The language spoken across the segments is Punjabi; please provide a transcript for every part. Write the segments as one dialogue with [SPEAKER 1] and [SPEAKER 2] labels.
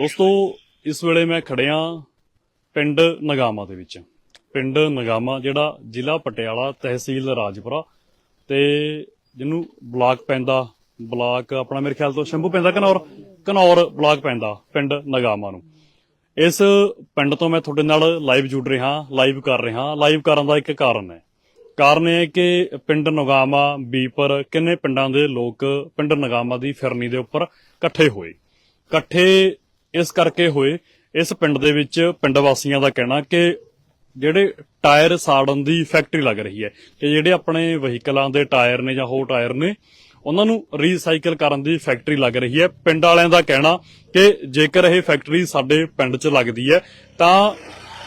[SPEAKER 1] ਦੋਸਤੋ, ਇਸ ਵੇਲੇ ਮੈਂ ਖੜਿਆ ਪਿੰਡ ਨਗਾਮਾ ਦੇ ਵਿੱਚ। ਪਿੰਡ ਨਗਾਮਾ, ਜਿਹੜਾ ਜ਼ਿਲ੍ਹਾ ਪਟਿਆਲਾ ਤਹਿਸੀਲ ਰਾਜਪੁਰਾ ਤੇ ਜਿਹਨੂੰ ਬਲਾਕ ਪੈਂਦਾ, ਬਲਾਕ ਆਪਣਾ ਮੇਰੇ ਖਿਆਲ ਤੋਂ ਸ਼ੰਭੂ ਪੈਂਦਾ ਘਨੌਰ ਘਨੌਰ ਬਲਾਕ ਪੈਂਦਾ, ਪਿੰਡ ਨਗਾਮਾ ਨੂੰ। ਇਸ ਪਿੰਡ ਤੋਂ ਮੈਂ ਤੁਹਾਡੇ ਨਾਲ ਲਾਈਵ ਜੁੜ ਰਿਹਾ ਲਾਈਵ ਕਰ ਰਿਹਾ। ਲਾਈਵ ਕਰਨ ਦਾ ਇੱਕ ਕਾਰਨ ਹੈ। ਕਾਰਨ ਇਹ ਹੈ ਕਿ ਪਿੰਡ ਨਗਾਮਾ, ਬੀਪਰ ਕਿੰਨੇ ਪਿੰਡਾਂ ਦੇ ਲੋਕ ਪਿੰਡ ਨਗਾਮਾ ਦੀ ਫਿਰਨੀ ਦੇ ਉੱਪਰ ਇਕੱਠੇ ਹੋਏ। ਇਕੱਠੇ ਇਸ ਕਰਕੇ ਹੋਏ ਇਸ ਪਿੰਡ ਦੇ ਵਿੱਚ ਪਿੰਡ ਵਾਸੀਆਂ ਦਾ ਕਹਿਣਾ ਕਿ ਜਿਹੜੇ ਟਾਇਰ ਸਾੜਨ ਦੀ ਫੈਕਟਰੀ ਲੱਗ ਰਹੀ ਹੈ ਕਿ ਜਿਹੜੇ ਆਪਣੇ ਵਹੀਕਲਾਂ ਦੇ ਟਾਇਰ ਨੇ ਜਾਂ ਹੋਰ ਟਾਇਰ ਨੇ, ਉਹਨਾਂ ਨੂੰ ਰੀਸਾਈਕਲ ਕਰਨ ਦੀ ਫੈਕਟਰੀ ਲੱਗ ਰਹੀ ਹੈ। ਪਿੰਡ ਵਾਲਿਆਂ ਦਾ ਕਹਿਣਾ ਕਿ ਜੇਕਰ ਇਹ ਫੈਕਟਰੀ ਸਾਡੇ ਪਿੰਡ 'ਚ ਲੱਗਦੀ ਹੈ, ਤਾਂ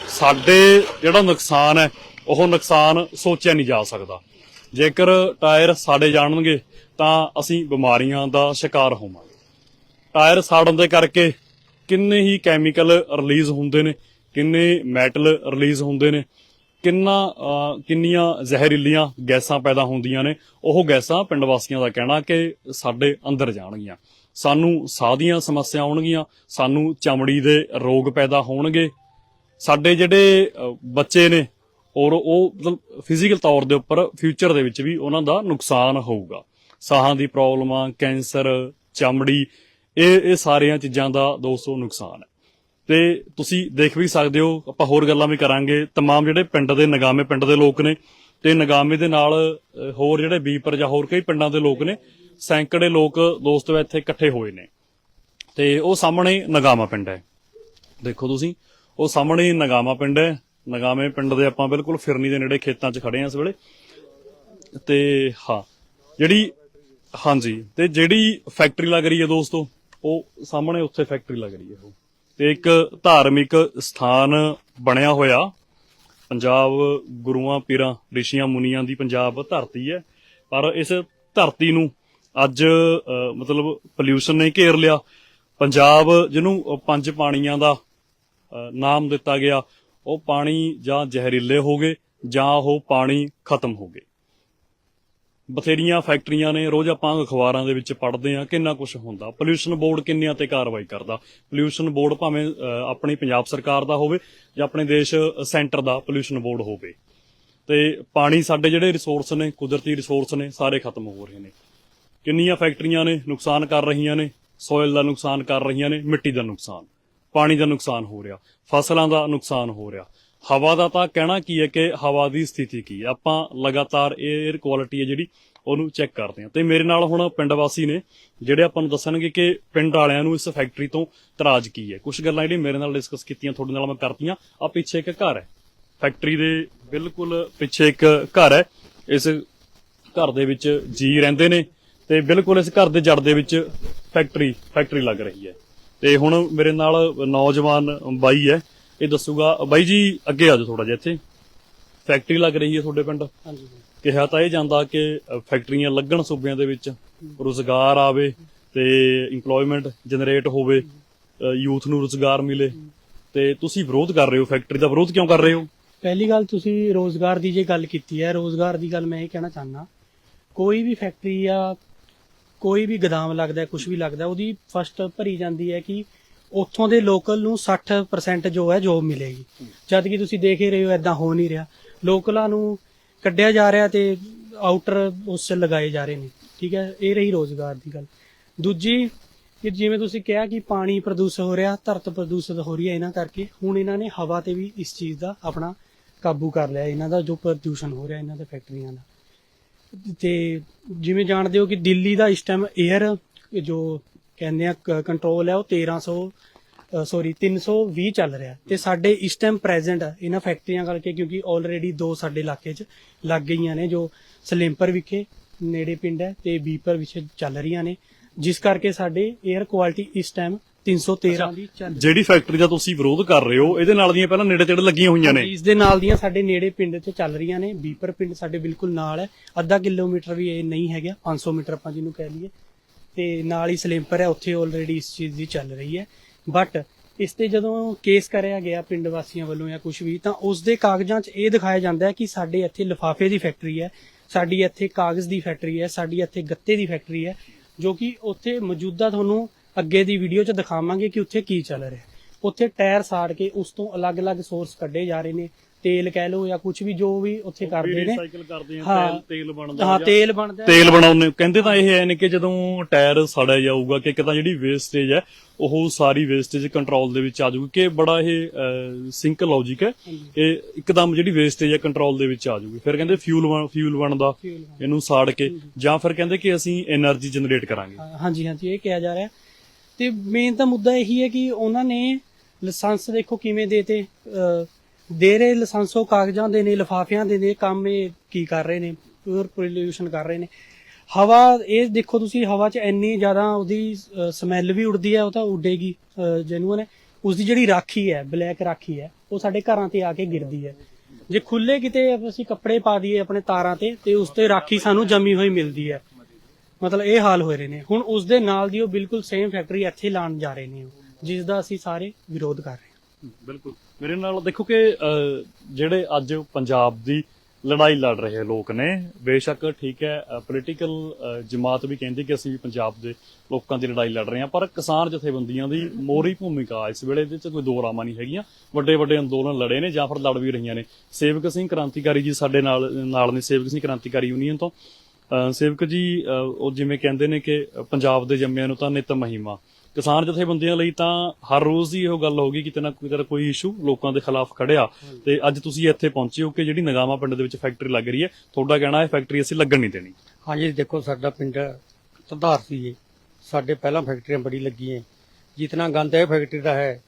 [SPEAKER 1] ਸਾਡੇ ਜਿਹੜਾ ਨੁਕਸਾਨ ਹੈ, ਉਹ ਨੁਕਸਾਨ ਸੋਚਿਆ ਨਹੀਂ ਜਾ ਸਕਦਾ। ਜੇਕਰ ਟਾਇਰ ਸਾੜੇ ਜਾਣਗੇ ਤਾਂ ਅਸੀਂ ਬਿਮਾਰੀਆਂ ਦਾ ਸ਼ਿਕਾਰ ਹੋਵਾਂਗੇ। ਟਾਇਰ ਸਾੜਨ ਦੇ ਕਰਕੇ ਕਿੰਨੇ ਹੀ ਕੈਮੀਕਲ ਰਿਲੀਜ਼ ਹੁੰਦੇ ਨੇ, ਕਿੰਨੇ ਮੈਟਲ ਰਿਲੀਜ਼ ਹੁੰਦੇ ਨੇ, ਕਿੰਨਾ ਕਿੰਨੀਆਂ ਜ਼ਹਿਰੀਲੀਆਂ ਗੈਸਾਂ ਪੈਦਾ ਹੁੰਦੀਆਂ ਨੇ, ਉਹ ਗੈਸਾਂ ਪਿੰਡ ਵਾਸੀਆਂ ਦਾ ਕਹਿਣਾ ਕਿ ਸਾਡੇ ਅੰਦਰ ਜਾਣਗੀਆਂ। ਸਾਨੂੰ ਸਾਹ ਦੀਆਂ ਸਮੱਸਿਆ ਆਉਣਗੀਆਂ, ਸਾਨੂੰ ਚਮੜੀ ਦੇ ਰੋਗ ਪੈਦਾ ਹੋਣਗੇ। ਸਾਡੇ ਜਿਹੜੇ ਬੱਚੇ ਨੇ, ਔਰ ਉਹ ਮਤਲਬ ਫਿਜ਼ੀਕਲ ਤੌਰ ਦੇ ਉੱਪਰ ਫਿਊਚਰ ਦੇ ਵਿੱਚ ਵੀ ਉਹਨਾਂ ਦਾ ਨੁਕਸਾਨ ਹੋਊਗਾ। ਸਾਹਾਂ ਦੀ ਪ੍ਰੋਬਲਮਾਂ ਕੈਂਸਰ, ਚਮੜੀ ਇਹ ਇਹ ਸਾਰੀਆਂ ਚੀਜ਼ਾਂ ਦਾ ਦੋਸਤੋ ਨੁਕਸਾਨ ਹੈ ਤੇ ਤੁਸੀਂ ਦੇਖ ਵੀ ਸਕਦੇ ਹੋ ਆਪਾਂ ਹੋਰ ਗੱਲਾਂ ਵੀ ਕਰਾਂਗੇ तमाम ਜਿਹੜੇ ਪਿੰਡ ਦੇ ਨਗਾਮੇ ਪਿੰਡ ਦੇ ਲੋਕ ਨੇ ਤੇ ਨਗਾਮੇ ਦੇ ਨਾਲ ਅਹ, ਹੋਰ ਜਿਹੜੇ ਬੀਪਰ ਜਾਂ ਹੋਰ ਕਈ ਪਿੰਡਾਂ ਦੇ ਲੋਕ ਨੇ ਸੈਂਕੜੇ ਲੋਕ ਦੋਸਤੋ ਇੱਥੇ ਇਕੱਠੇ ਹੋਏ ਨੇ ਤੇ ਉਹ ਸਾਹਮਣੇ ਨਗਾਮਾ ਪਿੰਡ ਹੈ ਦੇਖੋ ਤੁਸੀਂ ਉਹ ਸਾਹਮਣੇ ਨਗਾਮਾ ਪਿੰਡ ਹੈ ਨਗਾਮੇ ਪਿੰਡ ਦੇ ਆਪਾਂ ਬਿਲਕੁਲ ਫਿਰਨੀ ਦੇ ਨੇੜੇ ਖੇਤਾਂ 'ਚ ਖੜੇ ਹਾਂ ਇਸ ਵੇਲੇ ਤੇ ਹਾਂ ਜਿਹੜੀ ਹਾਂਜੀ ਤੇ ਜਿਹੜੀ ਫੈਕਟਰੀ ਲੱਗ ਰਹੀ ਹੈ ਦੋਸਤੋ ਉਹ ਸਾਹਮਣੇ ਉੱਥੇ ਫੈਕਟਰੀ ਲੱਗ ਰਹੀ ਹੈ ਉਹ। ਤੇ ਇੱਕ ਧਾਰਮਿਕ ਸਥਾਨ ਬਣਿਆ ਹੋਇਆ। ਪੰਜਾਬ ਗੁਰੂਆਂ, ਪੀਰਾਂ, ਰਿਸ਼ੀਆਂ, ਮੁਨੀਆਂ ਦੀ ਪੰਜਾਬ ਧਰਤੀ ਹੈ। ਪਰ ਇਸ ਧਰਤੀ ਨੂੰ ਅੱਜ ਮਤਲਬ ਪੋਲਿਊਸ਼ਨ ਨੇ ਘੇਰ ਲਿਆ। ਪੰਜਾਬ ਜਿਹਨੂੰ ਪੰਜ ਪਾਣੀਆਂ ਦਾ ਨਾਮ ਦਿੱਤਾ ਗਿਆ, ਉਹ ਪਾਣੀ ਜਾਂ ਜ਼ਹਿਰੀਲੇ ਹੋ ਗਏ ਜਾਂ ਉਹ ਪਾਣੀ ਖਤਮ ਹੋ ਗਏ। ਬਥੇਰੀਆਂ ਫੈਕਟਰੀਆਂ ਨੇ, ਰੋਜ਼ ਆਪਾਂ ਅਖਬਾਰਾਂ ਦੇ ਵਿੱਚ ਪੜ੍ਹਦੇ ਆ ਕਿੰਨਾ ਕੁਝ ਹੁੰਦਾ। ਪੋਲਿਊਸ਼ਨ ਬੋਰਡ ਕਿੰਨਿਆਂ ਤੇ ਕਾਰਵਾਈ ਕਰਦਾ? ਪੋਲਿਊਸ਼ਨ ਬੋਰਡ ਭਾਵੇਂ ਆਪਣੀ ਪੰਜਾਬ ਸਰਕਾਰ ਦਾ ਹੋਵੇ ਜਾਂ ਆਪਣੇ ਦੇਸ਼ ਸੈਂਟਰ ਦਾ ਪੋਲਿਊਸ਼ਨ ਬੋਰਡ ਹੋਵੇ। ਤੇ ਪਾਣੀ ਸਾਡੇ ਜਿਹੜੇ ਰਿਸੋਰਸ ਨੇ, ਕੁਦਰਤੀ ਰਿਸੋਰਸ ਨੇ, ਸਾਰੇ ਖਤਮ ਹੋ ਰਹੇ ਨੇ। ਕਿੰਨੀਆਂ ਫੈਕਟਰੀਆਂ ਨੇ, ਨੁਕਸਾਨ ਕਰ ਰਹੀਆਂ ਨੇ? ਸੋਇਲ ਦਾ ਨੁਕਸਾਨ ਕਰ ਰਹੀਆਂ ਨੇ, ਮਿੱਟੀ ਦਾ ਨੁਕਸਾਨ। ਪਾਣੀ ਦਾ ਨੁਕਸਾਨ ਹੋ ਰਿਹਾ। ਫਸਲਾਂ ਦਾ ਨੁਕਸਾਨ ਹੋ ਰਿਹਾ। ਹਵਾ ਦਾ ਤਾਂ ਕਹਿਣਾ ਕੀ ਹੈ ਕਿ ਹਵਾ ਦੀ ਸਥਿਤੀ ਕੀ ਹੈ? ਆਪਾਂ ਲਗਾਤਾਰ 에ਅਰ ਕੁਆਲਿਟੀ ਹੈ ਜਿਹੜੀ, ਉਹਨੂੰ ਚੈੱਕ ਕਰਦੇ ਹਾਂ। ਤੇ ਮੇਰੇ ਨਾਲ ਹੁਣ ਪਿੰਡ ਵਾਸੀ ਨੇ, ਜਿਹੜੇ ਆਪਾਂ ਨੂੰ ਦੱਸਣਗੇ ਕਿ ਪਿੰਡ ਵਾਲਿਆਂ ਨੂੰ ਇਸ ਫੈਕਟਰੀ ਤੋਂ ਤਰਾਜ ਕੀ ਹੈ। ਕੁਝ ਗੱਲਾਂ ਜਿਹੜੀਆਂ ਮੇਰੇ ਨਾਲ ਡਿਸਕਸ ਕੀਤੀਆਂ, ਤੁਹਾਡੇ ਨਾਲ ਮੈਂ ਕਰਤੀਆਂ। ਆ ਪਿੱਛੇ ਇੱਕ ਘਰ ਹੈ। ਫੈਕਟਰੀ ਦੇ ਬਿਲਕੁਲ ਪਿੱਛੇ ਇੱਕ ਘਰ ਹੈ। ਇਸ ਘਰ ਦੇ ਵਿੱਚ ਜੀ ਰਹਿੰਦੇ ਨੇ ਤੇ ਬਿਲਕੁਲ ਇਸ ਘਰ ਦੇ ਜੜ ਦੇ ਵਿੱਚ ਫੈਕਟਰੀ ਫੈਕਟਰੀ ਲੱਗ ਰਹੀ ਹੈ। ਤੇ ਹੁਣ ਮੇਰੇ ਨਾਲ ਨੌਜਵਾਨ ਬਾਈ ਹੈ। ਇਹ ਦੱਸੂਗਾ। ਬਾਈ ਜੀ ਅੱਗੇ ਆ ਜਾਓ ਥੋੜਾ ਜਿਹਾ ਇੱਥੇ। ਫੈਕਟਰੀ ਲੱਗ ਰਹੀ ਹੈ ਤੁਹਾਡੇ ਪਿੰਡ?
[SPEAKER 2] ਹਾਂਜੀ।
[SPEAKER 1] ਕਿਹਾ ਤਾਂ ਇਹ ਜਾਂਦਾ ਕਿ ਫੈਕਟਰੀਆਂ ਲੱਗਣ ਸੂਬਿਆਂ ਦੇ ਵਿੱਚ ਰੋਜ਼ਗਾਰ ਆਵੇ ਤੇ EMPLOYMENT ਜਨਰੇਟ ਹੋਵੇ ਯੂਥ ਨੂੰ ਰੋਜ਼ਗਾਰ ਮਿਲੇ। ਤੇ ਤੁਸੀਂ ਵਿਰੋਧ ਕਰ ਰਹੇ ਹੋ ਫੈਕਟਰੀ ਦਾ ਵਿਰੋਧ ਕਿਉਂ ਕਰ ਰਹੇ ਹੋ?
[SPEAKER 2] ਪਹਿਲੀ ਗੱਲ ਤੁਸੀਂ ਰੋਜ਼ਗਾਰ ਦੀ ਜੇ ਗੱਲ ਕੀਤੀ ਹੈ ਰੋਜ਼ਗਾਰ ਦੀ ਗੱਲ ਮੈਂ ਇਹ ਕਹਿਣਾ ਚਾਹੁੰਦਾ ਕੋਈ ਵੀ ਫੈਕਟਰੀ ਜਾਂ ਕੋਈ ਵੀ ਗਦਾਮ ਲੱਗਦਾ ਕੁਝ ਵੀ ਲੱਗਦਾ ਉਹਦੀ ਫਸਟ ਭਰੀ ਜਾਂਦੀ ਹੈ ਕਿ ਉੱਥੋਂ ਦੇ ਲੋਕਲ ਨੂੰ 60% ਜੋ ਹੈ ਜੋਬ ਮਿਲੇਗੀ। ਜਦ ਕਿ ਤੁਸੀਂ ਦੇਖ ਹੀ ਰਹੇ ਹੋ ਐਦਾਂ ਹੋ ਨਹੀਂ ਰਿਹਾ। ਲੋਕਲਾਂ ਨੂੰ ਕੱਢਿਆ ਜਾ ਰਿਹਾ ਤੇ ਆਊਟਰ ਉਸ ਲਗਾਏ ਜਾ ਰਹੇ ਨੇ। ਠੀਕ ਹੈ, ਇਹ ਰਹੀ ਰੋਜ਼ਗਾਰ ਦੀ ਗੱਲ। ਦੂਜੀ, ਕਿ ਜਿਵੇਂ ਤੁਸੀਂ ਕਿਹਾ ਕਿ ਪਾਣੀ ਪ੍ਰਦੂਸ਼ਿਤ ਹੋ ਰਿਹਾ, ਧਰਤ ਪ੍ਰਦੂਸ਼ਿਤ ਹੋ ਰਹੀ ਹੈ ਇਹਨਾਂ ਕਰਕੇ, ਹੁਣ ਇਹਨਾਂ ਨੇ ਹਵਾ ਤੇ ਵੀ ਇਸ ਚੀਜ਼ ਦਾ ਆਪਣਾ ਕਾਬੂ ਕਰ ਲਿਆ। ਇਹਨਾਂ ਦਾ ਜੋ ਪ੍ਰਦੂਸ਼ਣ ਹੋ ਰਿਹਾ, ਇਹਨਾਂ ਦੇ ਫੈਕਟਰੀਆਂ ਦਾ। ਤੇ ਜਿਵੇਂ ਜਾਣਦੇ ਹੋ ਕਿ ਦਿੱਲੀ ਦਾ ਇਸ ਟਾਈਮ 에ਅਰ ਜੋ ਕਹਿੰਦੇ ਆ ਕੰਟਰੋਲ ਹੈ, ਉਹ 1300 ਸੌਰੀ 320 ਚੱਲ ਰਿਹਾ ਤੇ ਸਾਡੇ ਇਸ ਟਾਈਮ ਪ੍ਰੈਜ਼ੈਂਟ ਇਹਨਾਂ ਫੈਕਟਰੀਆਂ ਕਰਕੇ ਕਿਉਂਕਿ ਆਲਰੇਡੀ ਦੋ ਸਾਡੇ ਇਲਾਕੇ 'ਚ ਲੱਗ ਗਈਆਂ ਨੇ ਜੋ ਸਲੇਮਪਰ ਵਿਖੇ ਨੇੜੇ ਪਿੰਡ ਹੈ ਤੇ ਬੀਪਰ ਵਿਖੇ ਚੱਲ ਰਹੀਆਂ ਨੇ। ਜਿਸ ਕਰਕੇ ਸਾਡੇ 에ਅਰ ਕੁਆਲਿਟੀ ਇਸ ਟਾਈਮ 313 ਦੀ ਚੱਲ ਰਹੀ ਹੈ।
[SPEAKER 1] ਜਿਹੜੀ ਫੈਕਟਰੀ ਦਾ ਤੁਸੀਂ ਵਿਰੋਧ ਕਰ ਰਹੇ ਹੋ ਇਹਦੇ ਨਾਲ ਦੀਆਂ ਪਹਿਲਾਂ ਨੇੜੇ ਤੇੜੇ ਲੱਗੀਆਂ ਹੋਈਆਂ ਨੇ?
[SPEAKER 2] ਇਸ ਦੇ ਨਾਲ ਦੀਆਂ ਸਾਡੇ ਨੇੜੇ ਪਿੰਡ 'ਚ ਚੱਲ ਰਹੀਆਂ ਨੇ। ਬੀਪਰ ਪਿੰਡ ਸਾਡੇ ਬਿਲਕੁਲ ਨਾਲ ਹੈ। ਅੱਧਾ ਕਿਲੋਮੀਟਰ ਵੀ ਇਹ ਨਹੀਂ ਹੈਗਾ 500 ਮੀਟਰ ਆਪਾਂ ਜਿਹਨੂੰ ਕਹਿ ਲਈਏ। ਤੇ ਨਾਲ ਹੀ ਸਲੇਮਪਰ ਹੈ ਉੱਥੇ ਆਲਰੇਡੀ ਇਸ ਚੀਜ਼ ਦੀ ਚੱਲ ਰਹੀ ਹੈ। ਬਟ ਇਸ ਤੇ ਜਦੋਂ ਕੇਸ ਕਰਿਆ ਗਿਆ ਪਿੰਡ ਵਾਸੀਆਂ ਵੱਲੋਂ ਜਾਂ ਕੁਝ ਵੀ, ਤਾਂ ਉਸ ਦੇ ਕਾਗਜ਼ਾਂ 'ਚ ਇਹ ਦਿਖਾਇਆ ਜਾਂਦਾ ਹੈ ਕਿ ਸਾਡੇ ਇੱਥੇ ਲਿਫਾਫੇ ਦੀ ਫੈਕਟਰੀ ਹੈ, ਸਾਡੀ ਇੱਥੇ ਕਾਗਜ਼ ਦੀ ਫੈਕਟਰੀ ਹੈ, ਸਾਡੀ ਇੱਥੇ ਗੱਤੇ ਦੀ ਫੈਕਟਰੀ ਹੈ, ਜੋ ਕਿ ਉੱਥੇ ਮੌਜੂਦਾ ਤੁਹਾਨੂੰ ਅੱਗੇ ਦੀ ਵੀਡੀਓ 'ਚ ਦਿਖਾਵਾਂਗੇ ਕਿ ਉੱਥੇ ਕੀ ਚੱਲ ਰਿਹਾ ਉੱਥੇ ਟਾਇਰ ਸਾੜ ਕੇ ਉਸ ਤੋਂ ਅਲੱਗ-ਅਲੱਗ ਸੋਰਸ ਕੱਢੇ ਜਾ ਰਹੇ ਨੇ ਤੇਲ ਕਹਿ ਲਓ ਜਾਂ ਕੁਝ ਵੀ ਜੋ ਵੀ ਉੱਥੇ ਕਰਦੇ ਨੇ। ਹਾਂ।
[SPEAKER 1] ਤੇਲ ਬਣਦਾ
[SPEAKER 2] ਤੇਲ ਬਣਦਾ
[SPEAKER 1] ਕਹਿੰਦੇ ਤਾਂ ਇਹ ਹੈ ਨੇ ਕਿ ਜਦੋਂ ਟਾਇਰ ਸਾੜਿਆ ਜਾਊਗਾ ਕਿ ਇੱਕ ਜਿਹੜੀ ਵੇਸਟੇਜ ਹੈ ਉਹ ਸਾਰੀ ਵੇਸਟੇਜ ਕੰਟਰੋਲ ਦੇ ਵਿੱਚ ਆ ਜਾਊਗੀ ਕਿ ਬੜਾ ਇਹ ਸਿੰਕ ਲੌਜੀਕ ਹੈ। ਇਹ ਇੱਕਦਮ ਜਿਹੜੀ ਵੇਸਟੇਜ ਹੈ ਕੰਟਰੋਲ ਦੇ ਵਿੱਚ ਆ ਜਾਊਗੀ। ਫਿਰ ਕਹਿੰਦੇ ਫਿਊਲ ਫਿਊਲ ਬਣਦਾ
[SPEAKER 2] Fuel
[SPEAKER 1] ਇਹਨੂੰ ਸਾੜ ਕੇ। ਜਾਂ ਫਿਰ ਕਹਿੰਦੇ ਕਿ ਅਸੀਂ એનર્ਜੀ ਜਨਰੇਟ ਕਰਾਂਗੇ।
[SPEAKER 2] ਹਾਂਜੀ ਹਾਂਜੀ ਇਹ ਕਿਹਾ ਜਾ ਰਿਹਾ। ਤੇ ਮੇਨ ਤਾਂ ਮੁੱਦਾ ਇਹੀ ਹੈ ਕਿ ਉਹਨਾਂ ਨੇ ਲਾਇਸੈਂਸ ਦੇਖੋ ਕਿਵੇਂ ਦੇਤੇ ਅਹ, ਦੇ ਰਹੇ ਲਾਇਸੈਂਸ ਕਾਗਜ਼ਾਂ ਦੇ ਨੇ ਲਿਫਾਫਿਆਂ ਦੇ ਨੇ ਕੰਮ ਇਹ ਕੀ ਕਰ ਰਹੇ ਨੇ ਪਿਓਰ ਪੋਲਿਊਸ਼ਨ ਕਰ ਰਹੇ ਨੇ। ਹਵਾ ਇਹ ਦੇਖੋ ਤੁਸੀਂ ਹਵਾ 'ਚ ਇੰਨੀ ਜ਼ਿਆਦਾ ਉਹਦੀ ਸਮੈਲ ਵੀ ਉੱਡਦੀ ਹੈ ਉਹ ਤਾਂ ਉੱਡੇਗੀ ਜੈਨੂਅਨ ਹੈ। ਉਸ ਦੀ ਜਿਹੜੀ ਰਾਖੀ ਹੈ ਬਲੈਕ ਰਾਖੀ ਹੈ ਉਹ ਸਾਡੇ ਘਰਾਂ ਤੇ ਆ ਕੇ ਗਿਰਦੀ ਹੈ। ਜੇ ਖੁੱਲੇ ਕਿਤੇ ਅਸੀਂ ਕੱਪੜੇ ਪਾ ਦਈਏ ਆਪਣੇ ਤਾਰਾਂ ਤੇ ਤੇ ਉਸ ਤੇ ਰਾਖੀ ਸਾਨੂੰ ਜੰਮੀ ਹੋਈ ਮਿਲਦੀ ਹੈ। ਮਤਲਬ ਇਹ ਹਾਲ ਹੋ ਰਹੇ ਨੇ। ਹੁਣ ਉਸ ਦੇ ਨਾਲ ਦੀ ਉਹ ਬਿਲਕੁਲ ਸੇਮ ਫੈਕਟਰੀ ਇੱਥੇ ਲਾਣ ਜਾ ਰਹੇ ਨੇ ਉਹ, ਜਿਸ ਦਾ ਅਸੀਂ ਸਾਰੇ ਵਿਰੋਧ ਕਰ ਰਹੇ ਹਾਂ।
[SPEAKER 1] ਬਿਲਕੁਲ। ਮੇਰੇ ਨਾਲ ਦੇਖੋ ਕਿ ਜਿਹੜੇ ਅੱਜ ਪੰਜਾਬ ਦੀ ਲੜਾਈ ਲੜ ਰਹੇ ਲੋਕ ਨੇ, ਬੇਸ਼ੱਕ ਠੀਕ ਹੈ ਪੋਲੀਟੀਕਲ ਜਮਾਤ ਵੀ ਕਹਿੰਦੀ ਕਿ ਅਸੀਂ ਪੰਜਾਬ ਦੇ ਲੋਕਾਂ ਦੀ ਲੜਾਈ ਲੜ ਰਹੇ ਹਾਂ, ਪਰ ਕਿਸਾਨ ਜਥੇਬੰਦੀਆਂ ਦੀ ਮੋਰੀ ਭੂਮਿਕਾ ਇਸ ਵੇਲੇ ਦੇ ਚ ਕੋਈ ਦੋ ਰਾਮਾਂ ਨਹੀਂ ਹੈਗੀਆਂ। ਵੱਡੇ ਵੱਡੇ ਅੰਦੋਲਨ ਲੜੇ ਨੇ ਜਾਂ ਫਿਰ ਲੜ ਵੀ ਰਹੀਆਂ ਨੇ। ਸੇਵਕ ਸਿੰਘ ਕ੍ਰਾਂਤੀਕਾਰੀ ਜੀ ਸਾਡੇ ਨਾਲ ਨਾਲ ਨੇ ਸੇਵਕ ਸਿੰਘ ਕ੍ਰਾਂਤੀਕਾਰੀ ਯੂਨੀਅਨ ਤੋਂ। ਅਹ ਸੇਵਕ ਜੀ ਅਹ ਉਹ ਜਿਵੇਂ ਕਹਿੰਦੇ ਨੇ ਕਿ ਪੰਜਾਬ ਦੇ ਜੰਮਿਆਂ ਨੂੰ ਤਾਂ ਨਿਤ ਮਹਿਮਾ। ਕਿਸਾਨ ਜਥੇਬੰਦੀਆਂ ਲਈ ਤਾਂ ਹਰ ਰੋਜ਼ ਦੀ ਇਹੋ ਗੱਲ ਹੋਗੀ ਕਿਤੇ ਨਾ ਕਿਤੇ ਨਾ ਕੋਈ ਇਸ਼ੂ ਲੋਕਾਂ ਦੇ ਖਿਲਾਫ ਖੜਿਆ। ਤੇ ਅੱਜ ਤੁਸੀਂ ਇੱਥੇ ਪਹੁੰਚੇ ਹੋ ਕਿ ਜਿਹੜੀ ਨਗਾਮਾ ਪਿੰਡ ਦੇ ਵਿੱਚ ਫੈਕਟਰੀ ਲੱਗ ਰਹੀ ਹੈ ਤੁਹਾਡਾ ਕਹਿਣਾ ਹੈ ਫੈਕਟਰੀ ਅਸੀਂ ਲੱਗਣ ਨਹੀਂ ਦੇਣੀ।
[SPEAKER 3] ਹਾਂਜੀ ਦੇਖੋ ਸਾਡਾ ਪਿੰਡ ਧਾਰ ਸੀ ਜੀ। ਸਾਡੇ ਪਹਿਲਾਂ ਫੈਕਟਰੀਆਂ ਬੜੀ ਲੱਗੀਆਂ। ਜਿਤਨਾ ਗੰਦ ਹੈ ਫੈਕਟਰੀ ਦਾ ਹੈ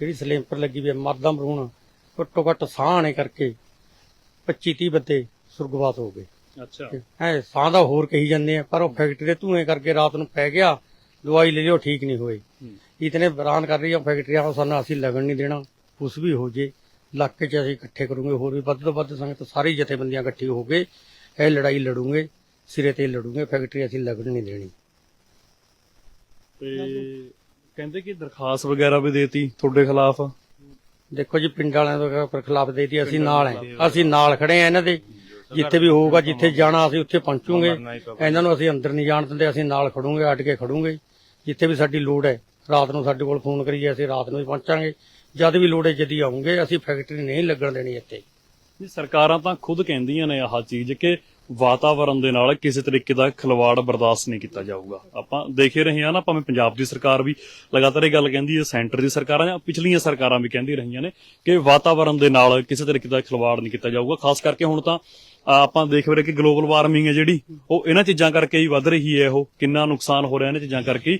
[SPEAKER 3] ਜਿਹੜੀ ਸਲੇਮਪਰ ਲੱਗੀ ਵੀ ਹੈ ਮਰਦਮ ਰੂਣ ਘੱਟੋ ਘੱਟ ਸਾਹ ਆਣੇ ਕਰਕੇ 25 30 ਬੰਦੇ ਸੁਰਗਵਾਸ ਹੋ ਗਏ।
[SPEAKER 1] ਅੱਛਾ।
[SPEAKER 3] ਹੈ ਸਾਹ ਦਾ ਹੋਰ ਕਹੀ ਜਾਂਦੇ ਆ ਪਰ ਉਹ ਫੈਕਟਰੀ ਦੇ ਧੂਏ ਕਰਕੇ ਰਾਤ ਨੂੰ ਪੈ ਗਿਆ। ਦਵਾਈ ਲੈ ਲਿਓ ਠੀਕ ਨਹੀਂ ਹੋਏ। ਇਤਨੇ ਬਰਾਨ ਕਰ ਰਹੀ ਆ ਫੈਕਟਰੀਆਂ ਉਹ ਸਾਨੂੰ ਅਸੀਂ ਲੱਗਣ ਨਹੀਂ ਦੇਣਾ ਕੁਛ ਵੀ ਹੋ ਜੇ ਇਲਾਕੇ 'ਚ ਅਸੀਂ ਇਕੱਠੇ ਕਰੂਗੇ ਹੋਰ ਵੀ ਵੱਧ ਤੋਂ ਵੱਧ ਸੰਗਤ ਸਾਰੀ ਜਥੇਬੰਦੀਆਂ ਇਕੱਠੀ ਹੋ ਕੇ ਇਹ ਲੜਾਈ ਲੜੂਗੇ ਸਿਰੇ ਤੇ ਲੜੂਗੇ ਫੈਕਟਰੀ ਅਸੀਂ ਲੱਗਣ ਨਹੀਂ ਦੇਣੀ।
[SPEAKER 1] ਤੇ ਕਹਿੰਦੇ ਕਿ ਦਰਖਾਸਤ ਵਗੈਰਾ ਵੀ ਦੇਤੀ ਤੁਹਾਡੇ ਖਿਲਾਫ?
[SPEAKER 3] ਦੇਖੋ ਜੀ ਪਿੰਡ ਵਾਲਿਆਂ ਦੇ ਖਿਲਾਫ ਦੇਤੀ ਅਸੀਂ ਨਾਲ ਹੈ। ਅਸੀਂ ਨਾਲ ਖੜੇ ਆ ਇਹਨਾਂ ਦੇ। ਜਿੱਥੇ ਵੀ ਹੋਊਗਾ ਜਿੱਥੇ ਜਾਣਾ ਅਸੀਂ ਉੱਥੇ ਪਹੁੰਚੂਗੇ। ਇਹਨਾਂ ਨੂੰ ਅਸੀਂ ਅੰਦਰ ਨਹੀਂ ਜਾਣ ਦਿੰਦੇ ਅਸੀਂ ਨਾਲ ਖੜੂਗੇ ਅੱਡ ਕੇ ਖੜੂਗੇ। ਜਿੱਥੇ ਵੀ ਸਾਡੀ ਲੋੜ ਹੈ ਰਾਤ ਨੂੰ ਸਾਡੇ ਕੋਲ ਫੋਨ ਕਰੀਏ ਅਸੀਂ ਰਾਤ ਨੂੰ ਹੀ ਪਹੁੰਚਾਂਗੇ। ਜਦ ਵੀ ਲੋੜ ਹੈ ਜਦੀ ਆਉਂਗੇ ਅਸੀਂ ਫੈਕਟਰੀ ਨਹੀਂ ਲੱਗਣ ਦੇਣੀ ਇੱਥੇ।
[SPEAKER 1] ਜੀ ਸਰਕਾਰਾਂ ਤਾਂ ਖੁਦ ਕਹਿੰਦੀਆਂ ਨੇ ਆਹ ਚੀਜ਼ ਕਿ ਵਾਤਾਵਰਣ ਦੇ ਨਾਲ ਕਿਸੇ ਤਰੀਕੇ ਦਾ ਖਿਲਵਾੜ ਬਰਦਾਸ਼ਤ ਨਹੀਂ ਕੀਤਾ ਜਾਊਗਾ। ਆਪਾਂ ਦੇਖ ਰਹੇ ਹਾਂ ਨਾ ਭਾਵੇਂ ਪੰਜਾਬ ਦੀ ਸਰਕਾਰ ਵੀ ਲਗਾਤਾਰ ਇਹ ਗੱਲ ਕਹਿੰਦੀ ਹੈ ਸੈਂਟਰ ਦੀ ਸਰਕਾਰਾਂ ਜਾਂ ਪਿਛਲੀਆਂ ਸਰਕਾਰਾਂ ਵੀ ਕਹਿੰਦੀ ਰਹੀਆਂ ਨੇ ਕਿ ਵਾਤਾਵਰਣ ਦੇ ਨਾਲ ਕਿਸੇ ਤਰੀਕੇ ਦਾ ਖਿਲਵਾੜ ਨਹੀਂ ਕੀਤਾ ਜਾਊਗਾ। ਖਾਸ ਕਰਕੇ ਹੁਣ ਤਾਂ ਆਪਾਂ ਦੇਖ ਰਹੇ ਕਿ ਗਲੋਬਲ ਵਾਰਮਿੰਗ ਹੈ ਜਿਹੜੀ ਉਹ ਇਹਨਾਂ ਚੀਜ਼ਾਂ ਕਰਕੇ ਹੀ ਵੱਧ ਰਹੀ ਹੈ ਉਹ ਕਿੰਨਾ ਨੁਕਸਾਨ ਹੋ ਰਿਹਾ ਇਹਨਾਂ ਚੀਜ਼ਾਂ ਕਰਕੇ।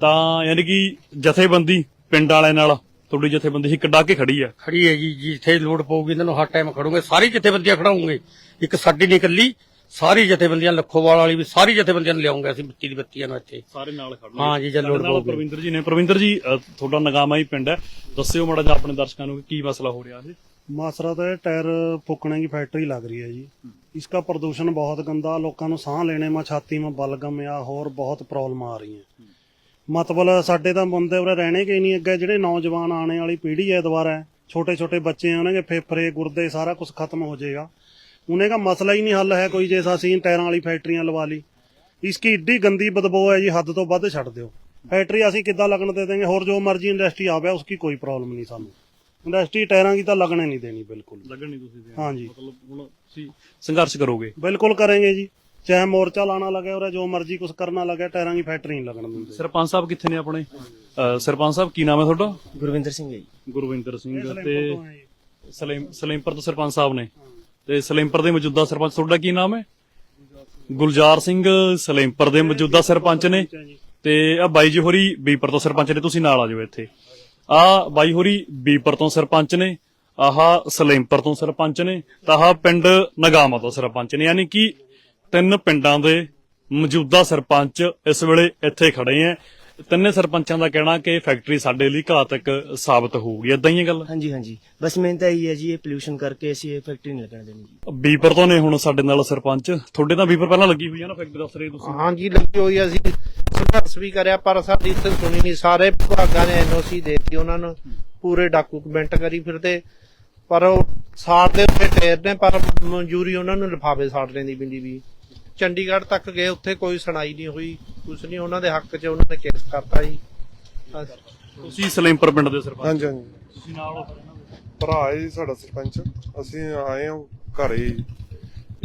[SPEAKER 1] ਤਾਂ ਯਾਨੀ ਕਿ ਜਥੇਬੰਦੀ ਪਿੰਡ ਵਾਲਿਆਂ ਨਾਲ ਤੁਹਾਡੀ ਜਥੇਬੰਦੀ ਇੱਕ ਡਾਕੇ ਖੜੀ ਹੈ
[SPEAKER 3] ਖੜੀ ਹੈ ਜੀ ਜਿੱਥੇ ਲੋੜ ਪਊਗੀ ਇਹਨਾਂ ਨੂੰ ਹਰ ਟਾਈਮ ਖੜੂਗੇ। ਸਾਰੀ ਜਥੇਬੰਦੀਆਂ ਖੜਾਉਂਗੇ। ਇੱਕ ਸਾਡੀ ਨਹੀਂ ਇਕੱਲੀ ਸਾਰੀ ਜਥੇਬੰਦੀਆਂ ਲੱਖੋਵਾਲ ਵਾਲੀ ਵੀ ਸਾਰੀ ਜਥੇਬੰਦੀਆਂ ਨੂੰ ਲਿਆਉਂਗੇ ਅਸੀਂ ਮਿੱਟੀ ਦੀ ਬੱਤੀਆਂ ਨੂੰ ਇੱਥੇ।
[SPEAKER 1] ਸਾਰੇ ਨਾਲ ਖੜਨਾ
[SPEAKER 3] ਹਾਂ ਜੀ, ਜੇ ਲੋੜ
[SPEAKER 1] ਸਾਡੇ ਨਾਲ। ਪ੍ਰਵਿੰਦਰ ਜੀ ਨੇ। ਪ੍ਰਵਿੰਦਰ ਜੀ ਤੁਹਾਡਾ ਨਗਾਮਾ ਹੀ ਪਿੰਡ ਹੈ। ਦੱਸਿਓ ਮਾੜਾ ਜਿਹਾ ਆਪਣੇ ਦਰਸ਼ਕਾਂ ਨੂੰ ਕਿ ਕੀ ਮਸਲਾ ਹੋ ਰਿਹਾ ਹੈ।
[SPEAKER 4] ਮਾਸਰਾ मासरा तो टायर फूकने की फैक्ट्री लग रही है जी इसका ਪ੍ਰਦੂਸ਼ਣ ਬਹੁਤ ਗੰਦਾ, ਲੋਕਾਂ ਨੂੰ ਸਾਹ ਲੈਣੇ छाती ਛਾਤੀ बलगम या होर ਹੋਰ ਬਹੁਤ आ ਆ ਰਹੀਆਂ। ਮਤਲਬ ਸਾਡੇ ਤਾਂ ਬੰਦੇ ਉਰੇ ਰਹਿਣੇ ਕਿ ਨਹੀਂ ਅੱਗੇ, ਜਿਹੜੇ ਨੌਜਵਾਨ ਆਣੇ ਵਾਲੀ ਪੀੜ੍ਹੀ ਹੈ ਦੁਬਾਰਾ ਛੋਟੇ ਛੋਟੇ ਬੱਚੇ ਆ, ਉਹਨਾਂ ਦੇ ਫੇਫੜੇ, ਗੁਰਦੇ, ਸਾਰਾ ਕੁਝ ਖਤਮ ਹੋ ਜਾਏਗਾ। ਉਹਨੇ ਦਾ ਮਸਲਾ ਹੀ ਨਹੀਂ ਹੱਲ ਹੈ ਕੋਈ ਜੇ ਅਸੀਂ ਟਾਇਰਾਂ ਵਾਲੀ ਫੈਕਟਰੀਆਂ ਲਵਾ ਲਈ। ਇਸ ਕੀ ਏਡੀ ਗੰਦੀ ਬਦਬੂ ਹੈ ਜੀ, ਹੱਦ ਤੋਂ ਵੱਧ ਛੱਡ ਦਿਓ। ਫੈਕਟਰੀ ਅਸੀਂ ਕਿੱਦਾਂ ਲੱਗਣ ਦੇ ਦੇਂਗੇ ਹੋਰ ਜੋ ਮਰਜ਼ੀ ਇੰਡਸਟਰੀ ਆਵੇ ਉਸ ਕੋਈ ਪ੍ਰੋਬਲਮ ਨਹੀਂ ਸਾਨੂੰ। ਇੰਡਸਟਰੀ ਟਾਇਰਾਂ ਦੀ ਤਾਂ ਲੱਗਣੇ ਨਹੀਂ ਦੇਣੀ ਬਿਲਕੁਲ।
[SPEAKER 1] ਲੱਗਣ ਨਹੀਂ ਤੁਸੀਂ ਦੇ
[SPEAKER 4] ਹਾਂਜੀ।
[SPEAKER 1] ਮਤਲਬ ਹੁਣ ਤੁਸੀਂ ਸੰਘਰਸ਼ ਕਰੋਗੇ।
[SPEAKER 4] ਬਿਲਕੁਲ ਕਰਾਂਗੇ ਜੀ। ਚਾਹੇ ਮੋਰਚਾ ਲਾਣਾ ਲੱਗੇ ਉਹਦਾ ਜੋ ਮਰਜ਼ੀ ਕੁਝ ਕਰਨਾ ਲੱਗੇ ਟਾਇਰਾਂ ਦੀ ਫੈਕਟਰੀ ਨਹੀਂ ਲੱਗਣ ਦਿੰਦੇ।
[SPEAKER 1] ਸਰਪੰਚ ਸਾਹਿਬ ਕਿੱਥੇ ਨੇ ਆਪਣੇ? ਸਰਪੰਚ ਸਾਹਿਬ ਕੀ ਨਾਮ ਹੈ ਤੁਹਾਡਾ?
[SPEAKER 5] ਗੁਰਵਿੰਦਰ ਸਿੰਘ ਹੈ ਜੀ।
[SPEAKER 1] ਗੁਰਵਿੰਦਰ ਸਿੰਘ ਤੇ ਸਲੀਮ ਸਲੀਮਪਰ ਤੋਂ ਸਰਪੰਚ ਸਾਹਿਬ ਨੇ। ਤੇ ਸਲੀਮਪਰ ਦੇ ਮੌਜੂਦਾ ਸਰਪੰਚ ਤੁਹਾਡਾ ਕੀ ਨਾਮ ਹੈ? ਗੁਲਜ਼ਾਰ ਸਿੰਘ ਸਲੀਮਪਰ ਦੇ ਮੌਜੂਦਾ ਸਰਪੰਚ ਨੇ। ਤੇ ਆ ਬਾਈ ਜੀ ਹੋਰੀ ਬੀਪਰ ਤੋਂ ਸਰਪੰਚ ਨੇ ਤੁਸੀਂ ਨਾਲ ਆ ਜਾਓ ਇੱਥੇ। ਆ ਬਾਈ ਹੋਰੀ ਬੀਪਰ ਤੋਂ ਸਰਪੰਚ ਨੇ ਆਹ ਸਲੇਮਪੁਰ ਤੋਂ ਸਰਪੰਚ ਨੇ ਤਾਂ ਆਹ ਪਿੰਡ ਨਗਾਮਾ ਤੋਂ ਸਰਪੰਚ ਨੇ ਯਾਨੀ ਕਿ ਤਿੰਨ ਪਿੰਡਾਂ ਦੇ ਮੌਜੂਦਾ ਸਰਪੰਚ ਇਸ ਵੇਲੇ ਇੱਥੇ ਖੜੇ ਆ ਤਿੰਨੇ ਸਰਪੰਚਾਂ ਦਾ ਕਹਿਣਾ ਕਿ ਇਹ ਫੈਕਟਰੀ ਸਾਡੇ ਲਈ ਘਾਤਕ ਸਾਬਤ ਹੋਊਗੀ। ਇਦਾਂ ਹੀ ਹੈ ਗੱਲ?
[SPEAKER 5] ਹਾਂਜੀ ਹਾਂਜੀ। ਬਸ ਮੇਨ ਤਾਂ ਇਹੀ ਹੈ ਜੀ ਇਹ ਪੋਲੂਸ਼ਨ ਕਰਕੇ ਅਸੀਂ ਇਹ ਫੈਕਟਰੀ ਨਹੀਂ ਲੱਗਣ ਦੇਣੀ ਜੀ।
[SPEAKER 1] ਬੀਪਰ ਤੋਂ ਨੇ ਹੁਣ ਸਾਡੇ ਨਾਲ ਸਰਪੰਚ। ਤੁਹਾਡੇ ਤਾਂ ਬੀਪਰ ਪਹਿਲਾਂ ਲੱਗੀ ਹੋਈ ਹੈ ਨਾ ਫੈਕਟਰੀ ਦੱਸ ਰਹੇ ਤੁਸੀਂ?
[SPEAKER 6] ਹਾਂਜੀ ਲੱਗੀ ਹੋਈ ਆ, ਅਸੀਂ ਸੰਘਰਸ਼ ਵੀ ਕਰਿਆ ਪਰ ਸਾਡੀ ਇੱਥੇ ਸੁਣੀ ਨਹੀਂ ਸਾਰੇ ਵਿਭਾਗਾਂ ਨੇ ਐਨਓਸੀ ਦੇਤੀ ਉਹਨਾਂ ਨੂੰ। ਪੂਰੇ ਡਾਕੂਮੈਂਟ ਕਰੀ ਫਿਰਦੇ। ਪਰ ਉਹ ਸਾੜਦੇ ਉੱਤੇ ਟੇਰ ਨੇ ਪਰ ਮਨਜ਼ੂਰੀ ਉਹਨਾਂ ਨੂੰ ਲਿਫਾਫੇ ਸਾੜਨੇ ਦੀ ਬਿੰਦੀ ਵੀ। ਚੰਡੀਗੜ੍ਹ ਤੱਕ ਗਏ ਉੱਥੇ ਕੋਈ ਸੁਣਾਈ ਨਹੀਂ ਹੋਈ। ਕੁਛ ਨਹੀਂ ਉਹਨਾਂ ਦੇ ਹੱਕ 'ਚ ਉਹਨਾਂ ਨੇ ਕੇਸ ਕਰਤਾ ਜੀ।
[SPEAKER 1] ਤੁਸੀਂ ਸਲੇਮਪੁਰ ਪਿੰਡ ਦੇ ਸਰਪੰਚ
[SPEAKER 7] ਹਾਂਜੀ ਹਾਂਜੀ।
[SPEAKER 1] ਤੁਸੀਂ ਨਾਲ ਹੋ?
[SPEAKER 7] ਭਰਾ ਹੈ ਜੀ ਸਾਡਾ ਸਰਪੰਚ। ਅਸੀਂ ਆਏ ਹਾਂ ਘਰੇ ਹੀ।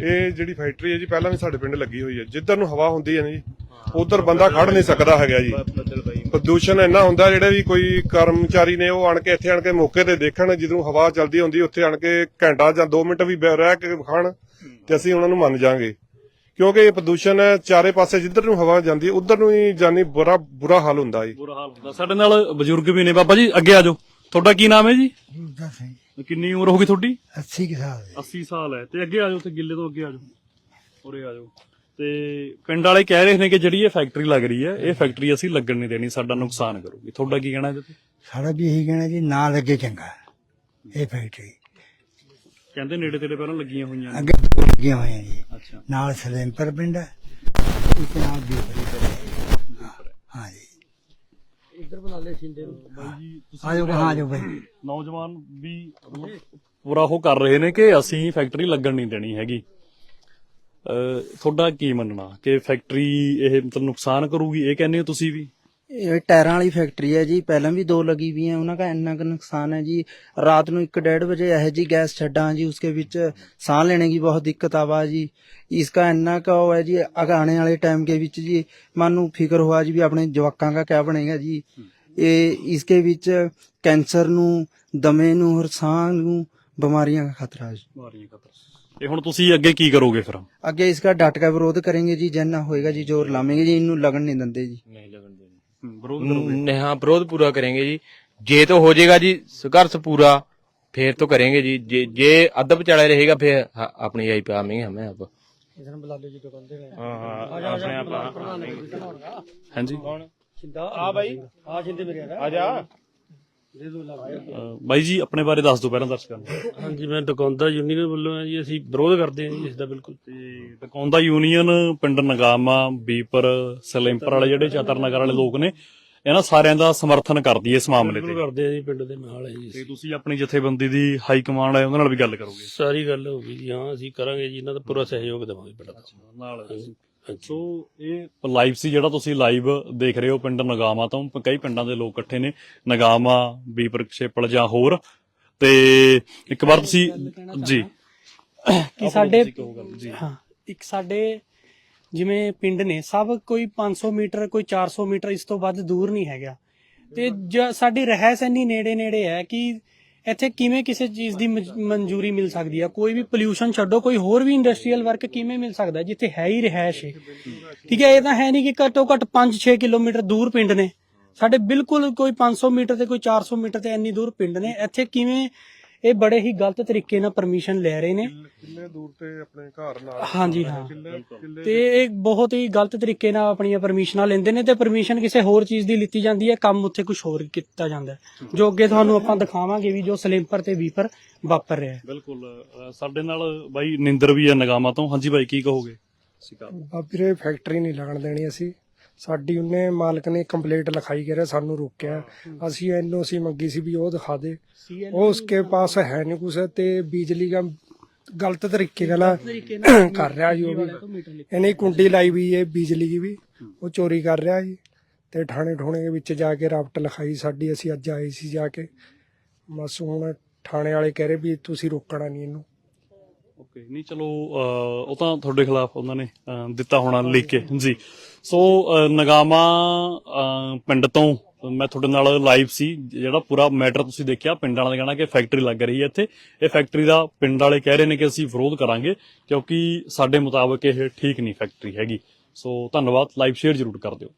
[SPEAKER 7] ਇਹ ਜਿਹੜੀ ਫੈਕਟਰੀ ਹੈ ਜੀ ਪਹਿਲਾਂ ਵੀ ਸਾਡੇ ਪਿੰਡ ਲੱਗੀ ਹੋਈ ਹੈ। ਜਿੱਧਰ ਨੂੰ ਹਵਾ ਹੁੰਦੀ ਹੈ ਨਾ ਜੀ ਉਧਰ ਬੰਦਾ ਖੜ ਨਹੀਂ ਸਕਦਾ ਹੈਗਾ ਜੀ। ਪ੍ਰਦੂਸ਼ਣ ਇੰਨਾ ਹੁੰਦਾ ਜਿਹੜੇ ਵੀ ਕੋਈ ਕਰਮਚਾਰੀ ਨੇ ਉਹ ਆਣ ਕੇ ਇੱਥੇ ਆਣ ਕੇ ਮੌਕੇ ਤੇ ਦੇਖਣ ਜਦੋਂ ਹਵਾ ਚੱਲਦੀ ਹੁੰਦੀ ਉੱਥੇ ਆਣ ਕੇ ਘੰਟਾ ਜਾਂ 2 ਮਿੰਟ ਵੀ ਰਹਿ ਕੇ ਖਾਣ ਤੇ ਅਸੀਂ ਉਹਨਾਂ ਨੂੰ ਮੰਨ ਜਾਾਂਗੇ। ਕਿਉਂਕਿ ਇਹ ਪ੍ਰਦੂਸ਼ਣ ਹੈ ਚਾਰੇ ਪਾਸੇ ਜਿੱਧਰ ਨੂੰ ਹਵਾ ਜਾਂਦੀ ਹੈ ਉਧਰ ਨੂੰ ਹੀ ਜਾਨੀ ਬੁਰਾ ਬੁਰਾ ਹਾਲ ਹੁੰਦਾ ਜੀ।
[SPEAKER 1] ਬੁਰਾ ਹਾਲ ਹੁੰਦਾ। ਸਾਡੇ ਨਾਲ ਬਜ਼ੁਰਗ ਵੀ ਨੇ। ਬਾਬਾ ਜੀ ਅੱਗੇ ਆ ਜਾਓ। ਤੁਹਾਡਾ ਕੀ ਨਾਮ ਹੈ ਜੀ? ਕਿੰਨੀ ਉਮਰ ਹੋ ਗਈ ਤੁਹਾਡੀ?
[SPEAKER 8] 80 ਕੁ ਸਾਲ
[SPEAKER 1] 80 ਸਾਲ ਹੈ। ਤੇ ਅੱਗੇ ਆ ਜਾਓ ਤੇ ਗਿੱਲੇ ਤੋਂ ਅੱਗੇ ਆ ਜਾਓ। ਉਰੇ ਆ ਜਾਓ। ਤੇ ਪਿੰਡ ਵਾਲੇ ਕਹਿ ਰਹੇ ਨੇ ਕਿ ਜਿਹੜੀ ਇਹ ਫੈਕਟਰੀ ਲੱਗ ਰਹੀ ਹੈ ਇਹ ਫੈਕਟਰੀ ਅਸੀਂ ਲੱਗਣ ਨਹੀਂ ਦੇਣੀ ਸਾਡਾ ਨੁਕਸਾਨ ਕਰੂਗੀ। ਤੁਹਾਡਾ ਕੀ ਕਹਿਣਾ ਇਹਦੇ ਤੇ?
[SPEAKER 8] ਸਾਡਾ ਵੀ ਇਹੀ ਕਹਿਣਾ ਜੀ ਨਾ ਲੱਗੇ ਚੰਗਾ ਇਹ ਫੈਕਟਰੀ
[SPEAKER 1] ਕਹਿੰਦੇ ਨੇੜੇ ਤੇੜੇ ਪਹਿਲਾਂ ਲੱਗੀਆਂ ਹੋਈਆਂ ਨੇ।
[SPEAKER 8] ਅੱਗੇ ਦੋ ਲੱਗੀਆਂ ਹੋਈਆਂ ਜੀ।
[SPEAKER 1] ਅੱਛਾ।
[SPEAKER 8] ਨਾਲ ਸਲੇਮਪਰ ਪਿੰਡ ਹੈ ਇੱਕ ਨਾਲ ਬੀਪਰੀ ਹਾਂ। ਜੀ।
[SPEAKER 3] ਇੱਧਰ ਬਣਾ ਲੈ ਸਿੰਦੇ ਨੂੰ।
[SPEAKER 1] ਬਾਈ ਜੀ ਤੁਸੀਂ
[SPEAKER 8] ਆ ਜਾਓ ਹਾਂ ਜੋ ਭਾਈ
[SPEAKER 1] ਨੌਜਵਾਨ ਵੀ ਪੂਰਾ ਉਹ ਕਰ ਰਹੇ ਨੇ ਕਿ ਅਸੀਂ ਫੈਕਟਰੀ ਲੱਗਣ ਨਹੀਂ ਦੇਣੀ ਹੈਗੀ। ਤੁਹਾਡਾ ਕੀ ਮੰਨਣਾ ਕਿ ਫੈਕਟਰੀ ਇਹ ਮਤਲਬ ਨੁਕਸਾਨ ਕਰੂਗੀ ਇਹ ਕਹਿੰਦੇ ਹੋ ਤੁਸੀਂ ਵੀ
[SPEAKER 9] ਇਹ ਟਾਇਰਾਂ ਵਾਲੀ ਫੈਕਟਰੀ ਹੈ ਜੀ ਪਹਿਲਾਂ ਵੀ ਦੋ लगी हुई हैं ਉਹਨਾਂ का ਇੰਨਾ ਕੁ ਨੁਕਸਾਨ ਹੈ ਜੀ ਰਾਤ ਨੂੰ 1:30 ਵਜੇ ਇਹ ਜੀ ਗੈਸ ਛੱਡਾਂ ਜੀ ਉਸਕੇ ਵਿੱਚ ਸਾਹ ਲੈਣੇ ਦੀ ਬਹੁਤ ਦਿੱਕਤ ਆਵਾ ਜੀ इसका ਇੰਨਾ ਕਾ ਉਹ ਹੈ ਜੀ ਆਗਾਣੇ ਵਾਲੇ ਟਾਈਮ ਕੇ ਵਿੱਚ ਜੀ ਮਨ ਨੂੰ ਫਿਕਰ ਹੋਆ ਜੀ ਵੀ ਆਪਣੇ ਜਵਾਕਾਂ ਦਾ ਕਿਆ ਬਣੇਗਾ ਜੀ ਇਹ ਇਸਕੇ ਵਿੱਚ ਕੈਂਸਰ ਨੂੰ ਦਮੇ ਨੂੰ ਔਰ ਸਾਹ ਨੂੰ बीमारियां का खतरा है जी
[SPEAKER 1] बीमारियां का खतरा ਤੇ ਹੁਣ ਤੁਸੀਂ ਅੱਗੇ ਕੀ ਕਰੋਗੇ ਫਿਰ
[SPEAKER 9] आगे इसका डट का विरोध करेंगे जी जैन ना होएगा जी जोर लामेंगे जी इनू लगन नहीं देंगे जी ਨਹੀਂ ਲੱਗਣ ਦੇਣੀ
[SPEAKER 1] ਵਿਰੋਧ ਕਰੋਗੇ
[SPEAKER 10] न- हाँ विरोध पूरा करेंगे जी जे तो हो जाएगा जी संघर्ष पूरा फिर तो करेंगे जी जे जे अदब चढ़ा रहेगा फिर ह- अपनी आई पे आएंगे हमें अब
[SPEAKER 1] ਹਾਂ ਹਾਂ ਆਪਣੇ ਆਪ ਹਾਂਜੀ
[SPEAKER 3] ਆ ਬਾਈ ਆ ਜਿੰਦੇ ਮੇਰੇ ਆ ਜਾ
[SPEAKER 1] ਅਹ ਬਾਈ ਜੀ ਆਪਣੇ ਬਾਰੇ ਦੱਸ ਦਿਓ ਪਹਿਲਾਂ ਦਰਸ਼ਕਾਂ ਨੂੰ।
[SPEAKER 2] ਹਾਂਜੀ ਮੈਂ ਦੁਕਾਨਦਾਰ ਯੂਨੀਅਨ ਵੱਲੋਂ ਹਾਂ ਜੀ ਅਸੀਂ ਵਿਰੋਧ ਕਰਦੇ ਹਾਂ ਜੀ ਇਸ ਦਾ ਬਿਲਕੁਲ।
[SPEAKER 1] ਤੇ ਟਕੌਂਦਾ ਯੂਨੀਅਨ ਪਿੰਡ ਨਗਾਮਾ ਬੀਪਰ ਸਲੇਮਪਰ ਵਾਲੇ ਜਿਹੜੇ ਚਾਤਰ ਨਗਰ ਵਾਲੇ ਲੋਕ ਨੇ ਇਹਨਾਂ ਸਾਰਿਆਂ ਦਾ ਸਮਰਥਨ ਕਰਦੀ ਹੈ ਇਸ ਮਾਮਲੇ ਤੇ।
[SPEAKER 2] ਕਰਦੇ ਆ ਜੀ ਪਿੰਡ ਦੇ ਨਾਲ ਹੈ ਜੀ
[SPEAKER 1] ਤੇ ਤੁਸੀਂ ਆਪਣੀ ਜਥੇਬੰਦੀ ਦੀ ਹਾਈ ਕਮਾਂਡ ਹੈ ਉਹਨਾਂ ਨਾਲ ਵੀ ਗੱਲ ਕਰੋਗੇ?
[SPEAKER 2] ਸਾਰੀ ਗੱਲ ਹੋ ਗਈ ਜੀ ਹਾਂ ਅਸੀਂ ਕਰਾਂਗੇ ਜੀ ਇਹਨਾਂ ਦਾ ਪੂਰਾ ਸਹਿਯੋਗ ਦੇਵਾਂਗੇ ਪਿੰਡ ਦਾ।
[SPEAKER 1] ਨਾਲ ਸੋ ਇਹ ਲਾਈਵ ਸੀ ਜਿਹੜਾ ਤੁਸੀਂ ਲਾਈਵ ਦੇਖ ਰਹੇ ਹੋ ਪਿੰਡ ਨਗਾਮਾ ਤੋਂ। ਕਈ ਪਿੰਡਾਂ ਦੇ ਲੋਕ ਇਕੱਠੇ ਨੇ ਨਗਾਮਾ ਬੀਪਰ ਛੇਪਲ ਜਾਂ ਹੋਰ। ਤੇ ਇੱਕ ਵਾਰ ਤੁਸੀਂ ਜੀ।
[SPEAKER 2] ਕਿ ਸਾਡੇ ਹਾਂ ਇੱਕ ਸਾਡੇ ਜਿਵੇਂ ਪਿੰਡ ਨੇ ਸਭ ਕੋਈ 500 ਮੀਟਰ ਕੋਈ 400 ਮੀਟਰ ਇਸ ਤੋਂ ਵੱਧ ਦੂਰ ਨਹੀਂ ਹੈਗਾ। ਤੇ ਸਾਡੀ ਰਹਿਸ ਇੰਨੀ ਨੇੜੇ ਨੇੜੇ ਹੈ ਕਿ ਇੱਥੇ ਕਿਵੇਂ ਕਿਸੇ ਚੀਜ਼ ਦੀ ਮਨਜ਼ੂਰੀ ਮਿਲ ਸਕਦੀ ਆ? ਕੋਈ ਵੀ ਪੋਲਿਊਸ਼ਨ ਛੱਡੋ, ਕੋਈ ਹੋਰ ਵੀ ਇੰਡਸਟਰੀਅਲ ਵਰਕ ਕਿਵੇਂ ਮਿਲ ਸਕਦਾ? ਜਿੱਥੇ ਹੈ ਹੀ ਰਿਹਾਇਸ਼ ਹੈ ਠੀਕ ਹੈ, ਇਹ ਤਾਂ ਹੈ ਨਹੀਂ ਕਿ ਘੱਟੋ ਘੱਟ 5-6 ਕਿਲੋਮੀਟਰ ਦੂਰ ਪਿੰਡ ਨੇ। ਸਾਡੇ ਬਿਲਕੁਲ ਕੋਈ 500 ਮੀਟਰ ਤੇ ਕੋਈ 400 ਮੀਟਰ ਤੇ ਇੰਨੀ ਦੂਰ ਪਿੰਡ ਨੇ। ਇੱਥੇ ਕਿਵੇਂ ਇਹ ਬੜੇ ਹੀ ਗਲਤ ਤਰੀਕੇ ਨਾਲ ਪਰਮਿਸ਼ਨ ਲੈ ਰਹੇ ਨੇ।
[SPEAKER 7] ਕਿੰਨੇ ਦੂਰ ਤੇ ਆਪਣੇ ਘਰ ਨਾਲ?
[SPEAKER 2] ਹਾਂਜੀ ਹਾਂ। ਤੇ ਇਹ ਬਹੁਤ ਹੀ ਗਲਤ ਤਰੀਕੇ ਨਾਲ ਆਪਣੀਆਂ ਪਰਮਿਸ਼ਨਾਂ ਲੈਂਦੇ ਨੇ ਤੇ ਪਰਮਿਸ਼ਨ ਕਿਸੇ ਹੋਰ ਚੀਜ਼ ਦੀ ਲਿੱਤੀ ਜਾਂਦੀ ਹੈ ਕੰਮ ਉੱਥੇ ਕੁਝ ਹੋਰ ਕੀਤਾ ਜਾਂਦਾ ਜੋ ਅੱਗੇ ਤੁਹਾਨੂੰ ਆਪਾਂ ਦਿਖਾਵਾਂਗੇ ਵੀ ਜੋ ਸਲਿੰਪਰ ਤੇ ਵੀਪਰ ਵਾਪਰ ਰਿਹਾ ਹੈ।
[SPEAKER 1] ਬਿਲਕੁਲ। ਸਾਡੇ ਨਾਲ ਬਾਈ ਨਿੰਦਰ ਵੀ ਹੈ ਨਗਾਮਾ ਤੋਂ। ਹਾਂਜੀ ਬਾਈ ਕੀ ਕਹੋਗੇ? ਸਿਕਾ
[SPEAKER 11] ਵੀਰੇ ਫੈਕਟਰੀ ਨਹੀਂ ਲੱਗਣ ਦੇਣੀ ਅਸੀਂ। ਸਾਡੀ ਉਹਨੇ ਮਾਲਕ ਨੇ ਕੰਪਲੀਟ ਲਿਖਾਈ ਕਰਿਆ ਸਾਨੂੰ ਰੋਕਿਆ। ਅਸੀਂ ਐਨਓਸੀ ਮੰਗੀ ਸੀ ਵੀ ਉਹ ਦਿਖਾ ਦੇ। ਉਹ ਉਸਕੇ ਪਾਸ ਹੈ ਨਹੀਂ ਕੁਛ ਤੇ ਬਿਜਲੀ ਦਾ ਗਲਤ ਤਰੀਕੇ ਨਾਲ ਕਰ ਰਿਹਾ ਜੀ ਉਹ ਵੀ। ਇਹਨੇ ਕੁੰਡੀ ਲਾਈ ਵੀ ਹੈ ਬਿਜਲੀ ਦੀ ਵੀ। ਉਹ ਚੋਰੀ ਕਰ ਰਿਹਾ ਜੀ। ਤੇ ਥਾਣੇ ਠੋਣੇ ਦੇ ਵਿੱਚ ਜਾ ਕੇ ਰਾਪਟ ਲਿਖਾਈ ਸਾਡੀ। ਅਸੀਂ ਅੱਜ ਆਏ ਸੀ ਜਾ ਕੇ। ਬਸ ਹੁਣ ਥਾਣੇ ਵਾਲੇ ਕਹਿ ਰਹੇ ਵੀ ਤੁਸੀਂ ਰੋਕਣਾ ਨਹੀਂ ਇਹਨੂੰ।
[SPEAKER 1] ਓਕੇ ਨਹੀਂ ਚਲੋ ਅਹ, ਉਹ ਤਾਂ ਤੁਹਾਡੇ ਖਿਲਾਫ ਉਹਨਾਂ ਨੇ ਅਹ, ਦਿੱਤਾ ਹੋਣਾ ਲਿਖ ਕੇ। ਜੀ। ਸੋ ਅਹ, ਨਗਾਮਾ ਅਹ, ਪਿੰਡ ਤੋਂ ਮੈਂ ਤੁਹਾਡੇ ਨਾਲ ਲਾਈਵ ਸੀ ਜਿਹੜਾ ਪੂਰਾ ਮੈਟਰ ਤੁਸੀਂ ਦੇਖਿਆ ਪਿੰਡ ਵਾਲਿਆਂ ਦਾ ਕਹਿਣਾ ਕਿ ਫੈਕਟਰੀ ਲੱਗ ਰਹੀ ਹੈ ਇੱਥੇ। ਇਹ ਫੈਕਟਰੀ ਦਾ ਪਿੰਡ ਵਾਲੇ ਕਹਿ ਰਹੇ ਨੇ ਕਿ ਅਸੀਂ ਵਿਰੋਧ ਕਰਾਂਗੇ ਕਿਉਂਕਿ ਸਾਡੇ ਮੁਤਾਬਕ ਇਹ ਠੀਕ ਨਹੀਂ ਫੈਕਟਰੀ ਹੈਗੀ। ਸੋ ਧੰਨਵਾਦ ਲਾਈਵ ਸ਼ੇਅਰ ਜ਼ਰੂਰ ਕਰ ਦਿਓ।